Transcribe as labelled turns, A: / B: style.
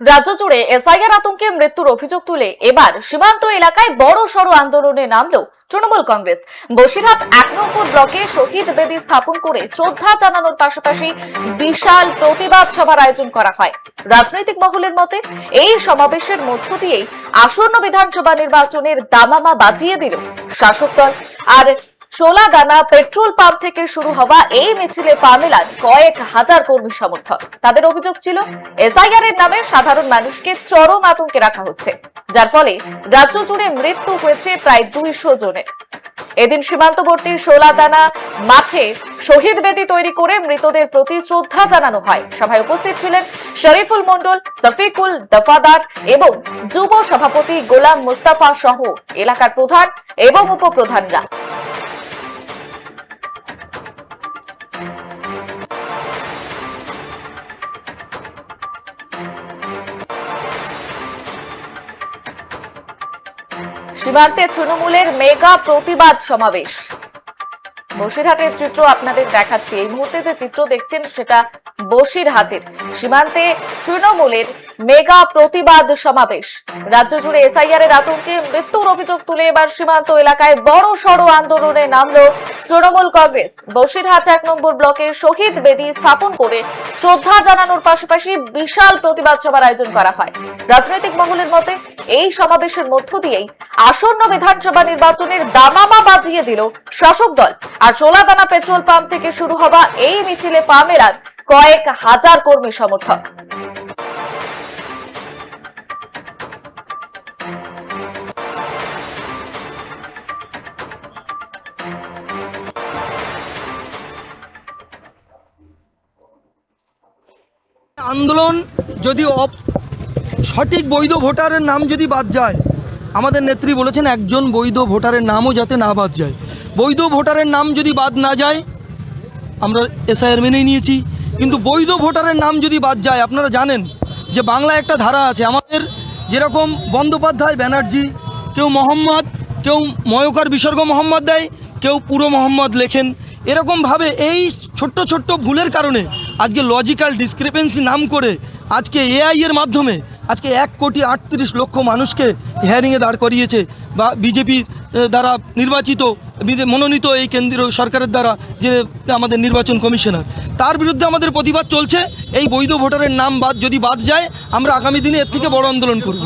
A: রাজ্য জুড়ে এসআইআর আতঙ্কে মৃত্যুর অভিযোগ তুলে এবার সীমান্ত এলাকায় বড় সড় আন্দোলনে নামলো তৃণমূল কংগ্রেস। বসিরহাট এক নম্বর ব্লকে শহীদ বেদি স্থাপন করে শ্রদ্ধা জানানোর পাশাপাশি বিশাল প্রতিবাদ সভার আয়োজন করা হয়। রাজনৈতিক মহলের মতে, এই সমাবেশের মধ্য দিয়েই আসন্ন বিধানসভা নির্বাচনের দামামা বাজিয়ে দিল শাসক দল। আর সোলাদানা পেট্রোল পাম্প থেকে শুরু হওয়া এই মিছিলে পা মেলান কয়েক হাজার কর্মী সমর্থক। তাদের অভিযোগ ছিল, এসআইআর এর নামে সাধারণ মানুষকে চরম আতঙ্কে রাখা হচ্ছে। যার ফলে রাজ্য জুড়ে মৃত্যু হয়েছে প্রায় দুইশো জনের। এদিন সীমান্তবর্তী সোলাদানা মাঠে শহীদ বেদি তৈরি করে মৃতদের প্রতি শ্রদ্ধা জানানো হয়। সভায় উপস্থিত ছিলেন শরীফুল মন্ডল সফিকুল দফাদার এবং যুব সভাপতি গোলাম মুস্তাফা সহ এলাকার প্রধান এবং উপপ্রধানরা। সীমান্তে তৃণমূলের মেগা প্রতিবাদ সমাবেশ। বসিরহাটের চিত্র আপনাদের দেখাচ্ছি। এই মুহূর্তে যে চিত্র দেখছেন, সেটা বসিরহাটের সীমান্তে তৃণমূলের মেগা প্রতিবাদ সমাবেশ। রাজ্য জুড়ে এসআইআর এর আতঙ্কে মৃত্যুর অভিযোগ তুলে এবার সীমান্ত এলাকায় বড় সড় আন্দোলনে নামলো তৃণমূল কংগ্রেস। বসিরহাট এক নম্বর ব্লকের শহীদ বেদি স্থাপন করে শ্রদ্ধা জানানোর পাশাপাশি বিশাল প্রতিবাদ সভার আয়োজন করা হয়। রাজনৈতিক মহলের মতে, এই সমাবেশের মধ্য দিয়েই আসন্ন বিধানসভা নির্বাচনের দামামা বাজিয়ে দিল শাসক দল। আর সোলাদানা পেট্রোল পাম্প থেকে শুরু হওয়া এই মিছিলে পা মেলান কয়েক হাজার কর্মী সমর্থক।
B: আন্দোলন যদি সঠিক বৈধ ভোটারের নাম যদি বাদ যায়, আমাদের নেত্রী বলেছেন একজন বৈধ ভোটারের নামও যাতে না বাদ যায়। বৈধ ভোটারের নাম যদি বাদ না যায়, আমরা এসআইআর মেনেই নিয়েছি। কিন্তু বৈধ ভোটারের নাম যদি বাদ যায়, আপনারা জানেন যে বাংলা একটা ধারা আছে, আমাদের যেরকম বন্দ্যোপাধ্যায় ব্যানার্জি, কেউ মোহাম্মদ, কেউ ময়কার বিসর্গ মোহাম্মদ দেয়, কেউ পুরো মোহাম্মদ লেখেন। এরকমভাবে এই ছোট্ট ছোট্ট ভুলের কারণে আজকে লজিক্যাল ডিসক্রিপেন্সি নাম করে আজকে এআইয়ের মাধ্যমে আজকে এক কোটি আটত্রিশ লক্ষ মানুষকে হ্যারিংয়ে দাঁড় করিয়েছে বা বিজেপির দ্বারা নির্বাচিত মনোনীত এই কেন্দ্রীয় সরকারের দ্বারা যে আমাদের নির্বাচন কমিশনার। তার বিরুদ্ধে আমাদের প্রতিবাদ চলছে। এই বৈধ ভোটারের নাম বাদ, যদি বাদ যায়, আমরা আগামী দিনে এর থেকে বড় আন্দোলন করব।